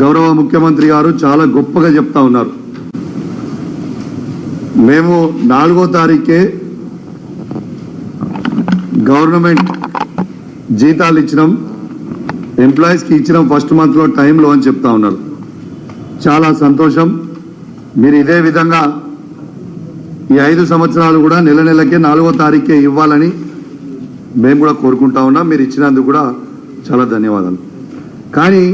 గౌరవ ముఖ్యమంత్రి గారు చాలా గొప్పగా చెప్తా ఉన్నారు. మేము నాలుగో తారీఖే గవర్నమెంట్ జీతాలు ఇచ్చినాం ఎంప్లాయీస్కి ఇచ్చినాం ఫస్ట్ మంత్లో టైంలో అని చెప్తా ఉన్నారు. చాలా సంతోషం. మీరు ఇదే విధంగా ఈ ఐదు సంవత్సరాలు కూడా నెల నెలకే నాలుగో తారీఖే ఇవ్వాలని మేము కూడా కోరుకుంటా ఉన్నాం. మీరు ఇచ్చినందుకు కూడా చాలా ధన్యవాదాలు. కానీ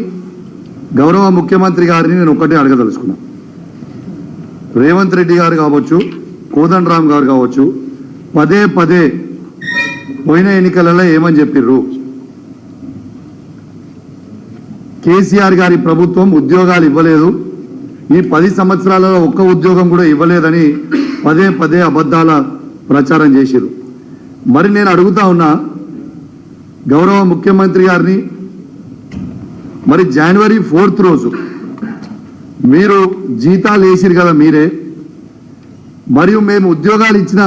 గౌరవ ముఖ్యమంత్రి గారిని నేను ఒక్కటే అడగదలుచుకున్నా. రేవంత్ రెడ్డి గారు కావచ్చు కోదండరామ్ గారు కావచ్చు పదే పదే పోయిన ఎన్నికలలో ఏమని చెప్పిర్రు? కేసీఆర్ గారి ప్రభుత్వం ఉద్యోగాలు ఇవ్వలేదు. ఈ పది సంవత్సరాలలో ఒక్క ఉద్యోగం కూడా ఇవ్వలేదని పదే పదే అబద్ధాల ప్రచారం చేసిరు మరి నేను అడుగుతా ఉన్నా గౌరవ ముఖ్యమంత్రి గారిని మరి జనవరి ఫోర్త్ రోజు మీరు జీతాలు వేసిరు కదా మీరే మరియు మేము ఉద్యోగాలు ఇచ్చిన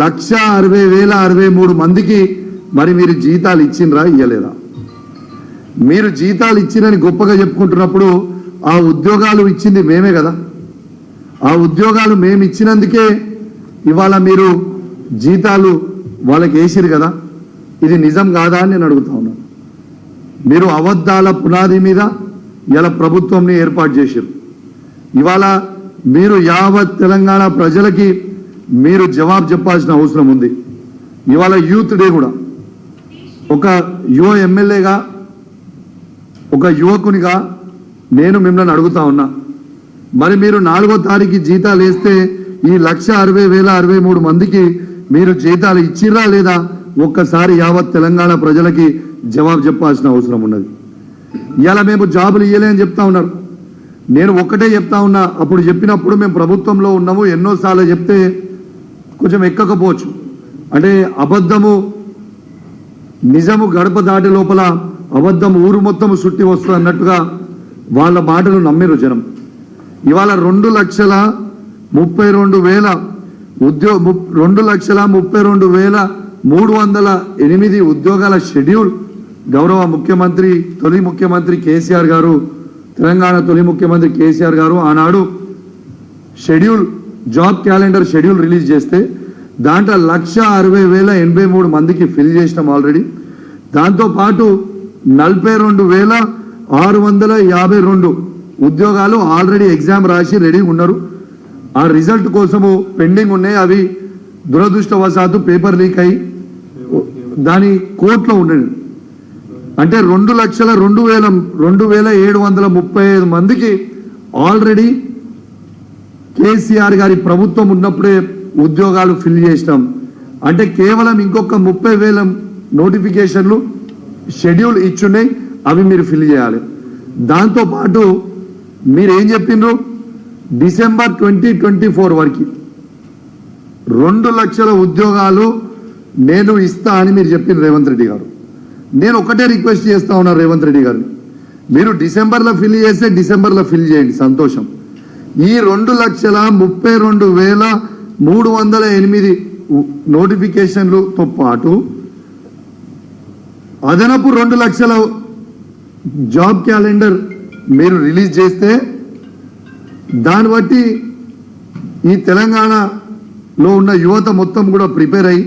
లక్ష అరవై వేల అరవై మూడు మందికి మరి మీరు జీతాలు ఇచ్చిండ్రా ఇయ్యలేదా? మీరు జీతాలు ఇచ్చినని గొప్పగా చెప్పుకుంటున్నప్పుడు ఆ ఉద్యోగాలు ఇచ్చింది మేమే కదా. ఆ ఉద్యోగాలు మేము ఇచ్చినందుకే ఇవాళ మీరు జీతాలు వాళ్ళకి వేసిరు కదా. ఇది నిజం కాదా అని నేను అడుగుతా ఉన్నాను. మీరు అబద్ధాల పునాది మీద ఇలా ప్రభుత్వంని ఏర్పాటు చేశారు. ఇవాళ మీరు యావత్ తెలంగాణ ప్రజలకి మీరు జవాబు చెప్పాల్సిన అవసరం ఉంది. ఇవాళ యూత్ డే కూడా. ఒక యువ ఎమ్మెల్యేగా ఒక యువకునిగా నేను మిమ్మల్ని అడుగుతా ఉన్నా. మరి మీరు నాలుగో తారీఖు జీతాలు వేస్తే ఈ లక్ష అరవై వేల అరవై మూడు మందికి మీరు జీతాలు ఇచ్చిరా లేదా? ఒక్కసారి యావత్ తెలంగాణ ప్రజలకి జవాబు చెప్పాల్సిన అవసరం ఉన్నది. ఇలా మేము జాబులు ఇవ్వలేని చెప్తా ఉన్నారు. నేను ఒక్కటే చెప్తా ఉన్నా అప్పుడు చెప్పినప్పుడు మేము ప్రభుత్వంలో ఉన్నాము ఎన్నోసార్లు చెప్తే కొంచెం ఎక్కకపోవచ్చు. అంటే అబద్ధము నిజము గడప దాటి లోపల అబద్ధం ఊరు మొత్తం సుట్టి వస్తుంది అన్నట్టుగా వాళ్ళ మాటలు నమ్మిరు జనం. ఇవాళ రెండు లక్షల ముప్పై రెండు వేల ఉద్యో రెండు లక్షల ముప్పై రెండు వేల మూడు వందల ఎనిమిది ఉద్యోగాల షెడ్యూల్ గౌరవ ముఖ్యమంత్రి తొలి ముఖ్యమంత్రి కేసీఆర్ గారు తెలంగాణ తొలి ముఖ్యమంత్రి కేసీఆర్ గారు ఆనాడు schedule job calendar schedule release చేస్తే దాంట్లో లక్ష అరవై వేల ఎనభై మూడు మందికి ఫిల్ చేసినాం ఆల్రెడీ. దాంతోపాటు నలభై రెండు వేల ఆరు వందల యాభై రెండు ఉద్యోగాలు ఆల్రెడీ ఎగ్జామ్ రాసి రెడీ ఉన్నారు. ఆ రిజల్ట్ కోసము పెండింగ్ ఉన్నాయి. అవి దురదృష్టవశాత్తు పేపర్ లీక్ అయి దాని కోర్టులో ఉండండి అంటే రెండు లక్షల రెండు వేల రెండు వేల ఏడు వందల ముప్పై ఐదు మందికి ఆల్రెడీ కేసీఆర్ గారి ప్రభుత్వం ఉన్నప్పుడే ఉద్యోగాలు ఫిల్ చేసినాం. అంటే కేవలం ఇంకొక ముప్పై వేల నోటిఫికేషన్లు షెడ్యూల్ ఇచ్చున్నాయి అవి మీరు ఫిల్ చేయాలి. దాంతోపాటు మీరు ఏం చెప్పిండ్రు? డిసెంబర్ ట్వంటీ ట్వంటీ ఫోర్ వరకు రెండు లక్షల ఉద్యోగాలు నేను ఇస్తా అని మీరు చెప్పిన రేవంత్ రెడ్డి గారు. నేను ఒకటే రిక్వెస్ట్ చేస్తా ఉన్నా రేవంత్ రెడ్డి గారిని మీరు డిసెంబర్లో ఫిల్ చేస్తే డిసెంబర్లో ఫిల్ చేయండి సంతోషం. ఈ రెండు లక్షల ముప్పై రెండు వేల మూడు వందల ఎనిమిది నోటిఫికేషన్లతో పాటు అదనపు రెండు లక్షల జాబ్ క్యాలెండర్ మీరు రిలీజ్ చేస్తే దాన్ని బట్టి ఈ తెలంగాణలో ఉన్న యువత మొత్తం కూడా ప్రిపేర్ అయ్యి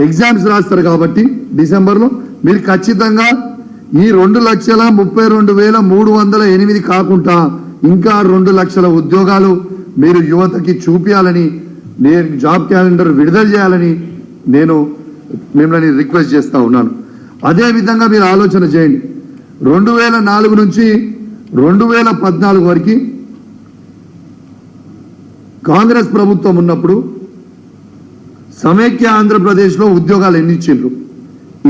ఎగ్జామ్స్ రాస్తారు కాబట్టి డిసెంబర్లో. మీరు ఖచ్చితంగా ఈ రెండు లక్షల ముప్పై రెండు వేల మూడు వందల ఎనిమిది కాకుండా ఇంకా రెండు లక్షల ఉద్యోగాలు మీరు యువతకి చూపించాలని నేను జాబ్ క్యాలెండర్ విడుదల చేయాలని నేను మిమ్మల్ని రిక్వెస్ట్ చేస్తూ ఉన్నాను. అదే విధంగా మీరు ఆలోచన చేయండి. రెండు వేల నాలుగు నుంచి రెండు వేల పద్నాలుగు వరకు కాంగ్రెస్ ప్రభుత్వం ఉన్నప్పుడు సమైక్య ఆంధ్రప్రదేశ్లో ఉద్యోగాలు ఎన్ని ఇచ్చిండ్రు?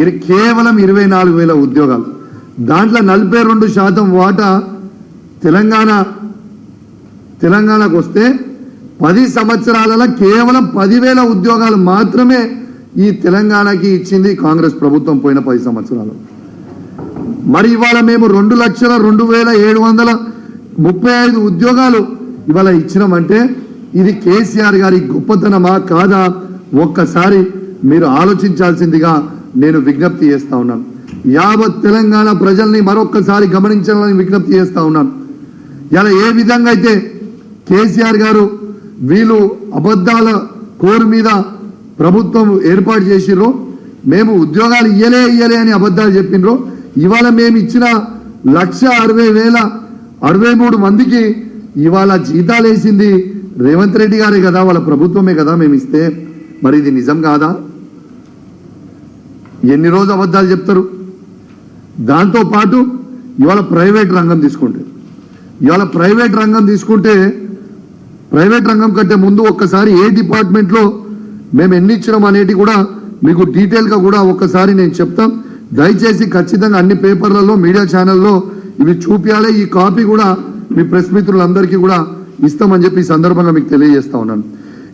ఇది కేవలం ఇరవై నాలుగు వేల ఉద్యోగాలు. దాంట్లో నలభై రెండు శాతం వాటా తెలంగాణ తెలంగాణకు వస్తే పది సంవత్సరాలలో కేవలం పదివేల ఉద్యోగాలు మాత్రమే ఈ తెలంగాణకి ఇచ్చింది కాంగ్రెస్ ప్రభుత్వం పోయిన పది సంవత్సరాలు. మరి ఇవాళ మేము రెండు లక్షల రెండు వేల ఏడు వందల ముప్పై ఐదు ఉద్యోగాలు ఇవాళ ఇచ్చినామంటే ఇది కేసీఆర్ గారి గొప్పతనమా కాదా? ఒక్కసారి మీరు ఆలోచించాల్సిందిగా నేను విజ్ఞప్తి చేస్తా ఉన్నాను. యావత్ తెలంగాణ ప్రజల్ని మరొక్కసారి గమనించాలని విజ్ఞప్తి చేస్తా ఉన్నాను. ఇలా ఏ విధంగా అయితే కేసీఆర్ గారు వీళ్ళు అబద్ధాల కోరు మీద ప్రభుత్వం ఏర్పాటు చేసిర్రో మేము ఉద్యోగాలు ఇయ్యలే ఇయ్యలే అని అబద్ధాలు చెప్పిండ్రో ఇవాళ మేము ఇచ్చిన లక్ష అరవై వేల అరవై మూడు మందికి ఇవాళ జీతాలు వేసింది రేవంత్ రెడ్డి గారే కదా వాళ్ళ ప్రభుత్వమే కదా మేము ఇస్తే. మరి ఇది నిజం కాదా? ఎన్ని రోజు అబద్ధాలు చెప్తారు? దాంతో పాటు ఇవాళ ప్రైవేట్ రంగం తీసుకుంటే ఇవాళ ప్రైవేట్ రంగం తీసుకుంటే ప్రైవేట్ రంగం కంటే ముందు ఒక్కసారి ఏ డిపార్ట్మెంట్లో మేము ఎన్ని ఇచ్చినాం అనేది కూడా మీకు డీటెయిల్గా కూడా ఒక్కసారి నేను చెప్తాం. దయచేసి ఖచ్చితంగా అన్ని పేపర్లలో మీడియా ఛానల్లో ఇవి చూపించాలి. ఈ కాపీ కూడా మీ ప్రెస్ మిత్రులందరికీ కూడా ఇస్తామని చెప్పి ఈ సందర్భంగా మీకు తెలియజేస్తా ఉన్నాను.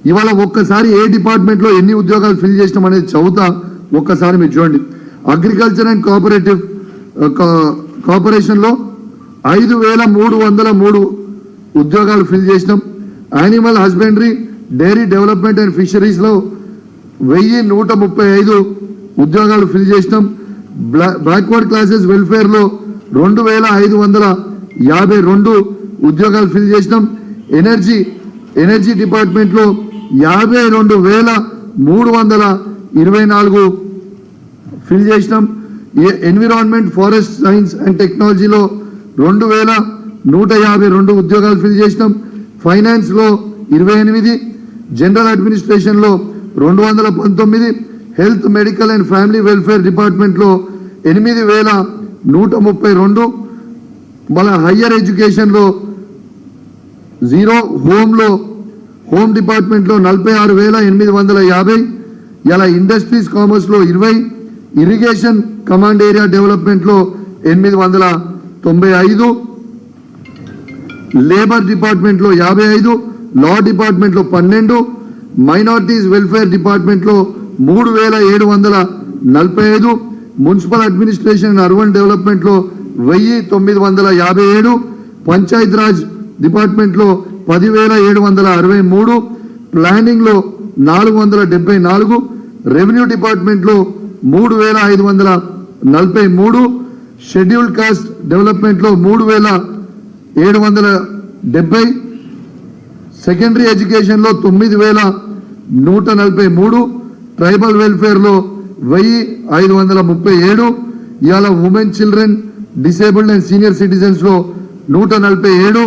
ఇవాళ ఒక్కసారి ఏ డిపార్ట్మెంట్లో ఎన్ని ఉద్యోగాలు ఫిల్ చేసినాం అనేది చదువుతా ఒక్కసారి మీరు చూడండి. అగ్రికల్చర్ అండ్ కోఆపరేటివ్ కార్పొరేషన్లో ఐదు వేల మూడు వందల మూడు ఉద్యోగాలు ఫిల్ చేసినాం. Animal husbandry dairy development and ఫిషరీస్లో వెయ్యి నూట ముప్పై ఐదు ఉద్యోగాలు ఫిల్ చేసినాం. బ్లా- బ్యాక్వర్డ్ క్లాసెస్ వెల్ఫేర్లో రెండు వేల ఐదు వందల యాభై రెండు ఉద్యోగాలు ఫిల్ చేసినాం. ఎనర్జీ ఎనర్జీ డిపార్ట్మెంట్లో యాభై రెండు వేల మూడు వందల ఇరవై నాలుగు ఫిల్ చేసినాం. ఏ- ఎన్విరాన్మెంట్ ఫారెస్ట్ సైన్స్ అండ్ టెక్నాలజీలో రెండు వేల నూట యాభై రెండు ఉద్యోగాలు ఫిల్ చేసినాం. ఫైనాన్స్లో ఇరవై ఎనిమిది జనరల్ అడ్మినిస్ట్రేషన్లో రెండు వందల పంతొమ్మిది health medical and family welfare డిపార్ట్మెంట్లో ఎనిమిది వేల నూట ముప్పై రెండు మళ్ళీ హయ్యర్ ఎడ్యుకేషన్లో జీరో హోమ్లో హోమ్ డిపార్ట్మెంట్లో నలభై ఆరు వేల ఎనిమిది వందల యాభై ఇలా ఇండస్ట్రీస్ కామర్స్లో ఇరవై ఇరిగేషన్ కమాండ్ ఏరియా డెవలప్మెంట్లో ఎనిమిది వందల తొంభై ఐదు లేబర్ డిపార్ట్మెంట్లో యాభై ఐదు లా డిపార్ట్మెంట్లో పన్నెండు మైనార్టీస్ వెల్ఫేర్ డిపార్ట్మెంట్లో మూడు వేల ఏడు వందల నలభై ఐదు మున్సిపల్ అడ్మినిస్ట్రేషన్ అండ్ అర్బన్ డెవలప్మెంట్లో వెయ్యి తొమ్మిది వందల యాభై ఏడు పంచాయత్ రాజ్ డిపార్ట్మెంట్లో పదివేల ఏడు వందల అరవై మూడు ప్లానింగ్లో నాలుగు వందల డెబ్బై నాలుగు రెవెన్యూ డిపార్ట్మెంట్లో మూడు వేల ఐదు వందల నలభై మూడు షెడ్యూల్డ్ కాస్ట్ డెవలప్మెంట్లో మూడు వేల ఏడు వందల డెబ్బై సెకండరీ ఎడ్యుకేషన్లో తొమ్మిది వేల నూట నలభై మూడు ట్రైబల్ వెల్ఫేర్లో వెయ్యి ఐదు వందల ముప్పై ఏడు ఇవాళ women children disabled and senior సిటిజన్స్లో నూట నలభై ఏడు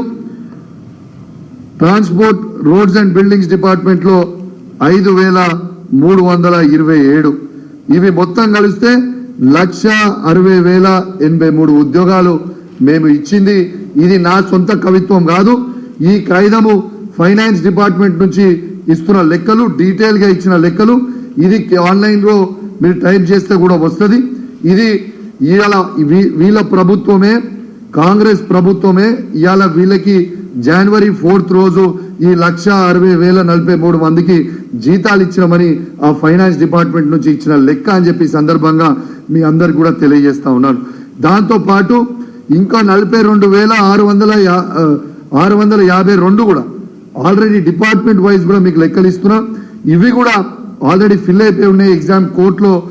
ట్రాన్స్పోర్ట్ రోడ్స్ అండ్ బిల్డింగ్స్ డిపార్ట్మెంట్లో ఐదు వేల మూడు వందల ఇరవై ఏడు. ఇవి మొత్తం కలిస్తే లక్ష అరవై వేల ఎనభై మూడు ఉద్యోగాలు మేము ఇచ్చింది. ఇది నా సొంత కవిత్వం కాదు. ఈ కాగితము ఫైనాన్స్ డిపార్ట్మెంట్ నుంచి ఇస్తున్న లెక్కలు డీటెయిల్గా ఇచ్చిన లెక్కలు ఇది ఆన్లైన్లో మీరు టైప్ చేస్తే కూడా వస్తుంది. ఇది ఇవాళ వీ- వీళ్ళ ప్రభుత్వమే కాంగ్రెస్ ప్రభుత్వమే ఇవాళ వీళ్ళకి జనవరి ఫోర్త్ రోజు ఈ లక్ష అరవై వేల నలభై మూడు మందికి జీతాలు ఇచ్చినామని ఆ ఫైనాన్స్ డిపార్ట్మెంట్ నుంచి ఇచ్చిన లెక్క అని చెప్పి సందర్భంగా మీ అందరికి కూడా తెలియజేస్తా ఉన్నాను. దాంతోపాటు ఇంకా నలభై రెండు వేల ఆరు వందల యా- ఆరు వందల యాభై రెండు కూడా ఆల్రెడీ డిపార్ట్మెంట్ వైజ్ కూడా మీకు లెక్కలు ఇస్తున్నా. ఇవి కూడా ఆల్రెడీ ఫిల్ అయిపోయి ఉన్నాయి. ఎగ్జామ్ కోర్టులో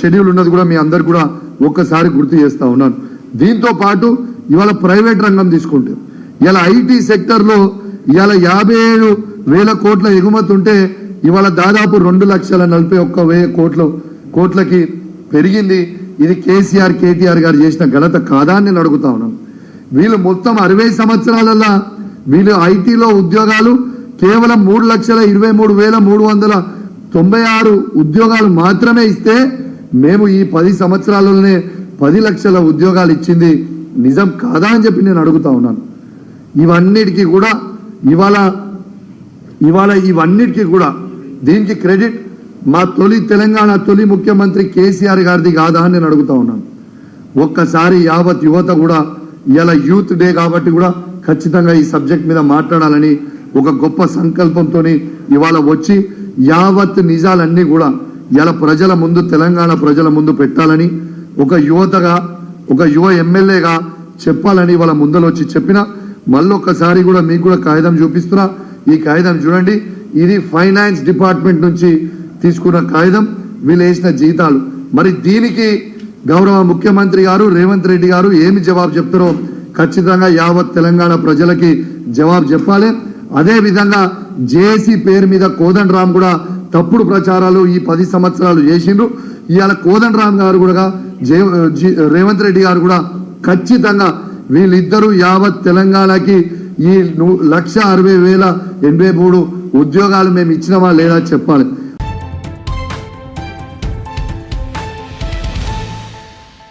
షెడ్యూల్ ఉన్నది కూడా మీ అందరు కూడా ఒక్కసారి గుర్తు చేస్తా ఉన్నాను. దీంతో పాటు ఇవాళ ప్రైవేట్ రంగం తీసుకుంటే ఇలా ఐటీ సెక్టర్లో ఇవాళ యాభై ఏడు వేల కోట్ల ఎగుమతి ఉంటే ఇవాళ దాదాపు రెండు లక్షల నలభై ఒక్క వెయ్యి కోట్లు కోట్లకి పెరిగింది. ఇది కేసీఆర్ కేటీఆర్ గారు చేసిన ఘనత కాదా అని నేను అడుగుతా ఉన్నాను. వీళ్ళు మొత్తం అరవై సంవత్సరాలల్లా వీళ్ళు ఐటీలో ఉద్యోగాలు కేవలం మూడు లక్షల ఇరవై మూడు వేల మూడు వందల తొంభై ఆరు ఉద్యోగాలు మాత్రమే ఇస్తే మేము ఈ పది సంవత్సరాలలోనే పది లక్షల ఉద్యోగాలు ఇచ్చింది. నిజం కాదా అని చెప్పి నేను అడుగుతా ఉన్నాను. ఇవన్నిటికీ కూడా ఇవాళ ఇవాళ ఇవన్నిటికీ కూడా దీనికి క్రెడిట్ మా తొలి తెలంగాణ తొలి ముఖ్యమంత్రి కేసీఆర్ గారిది కాదా అని నేను అడుగుతా ఉన్నాను. ఒక్కసారి యావత్ యువత కూడా ఇలా యూత్ డే కాబట్టి కూడా ఖచ్చితంగా ఈ సబ్జెక్ట్ మీద మాట్లాడాలని ఒక గొప్ప సంకల్పంతో ఇవాళ వచ్చి యావత్ నిజాలన్నీ కూడా ఇలా ప్రజల ముందు తెలంగాణ ప్రజల ముందు పెట్టాలని ఒక యువతగా ఒక యువ ఎమ్మెల్యేగా చెప్పాలని వాళ్ళ ముందలు వచ్చి చెప్పిన మళ్ళొక్కసారి కూడా మీకు కూడా కాగితం చూపిస్తున్నా. ఈ కాగితం చూడండి. ఇది ఫైనాన్స్ డిపార్ట్మెంట్ నుంచి తీసుకున్న కాగితం. వీళ్ళు వేసిన జీతాలు. మరి దీనికి గౌరవ ముఖ్యమంత్రి గారు రేవంత్ రెడ్డి గారు ఏమి జవాబు చెప్తారో ఖచ్చితంగా యావత్ తెలంగాణ ప్రజలకి జవాబు చెప్పాలి. అదే విధంగా పేరు మీద కోదండ రామ్ కూడా తప్పుడు ప్రచారాలు ఈ పది సంవత్సరాలు చేసిండ్రు. ఇవాళ కోదండ రామ్ గారు కూడా జే రేవంత్ రెడ్డి గారు కూడా ఖచ్చితంగా వీళ్ళిద్దరూ యావత్ తెలంగాణకి ఈ లక్ష అరవై వేల ఎనభై మూడు ఉద్యోగాలు మేము ఇచ్చినవా లేదా చెప్పాలి.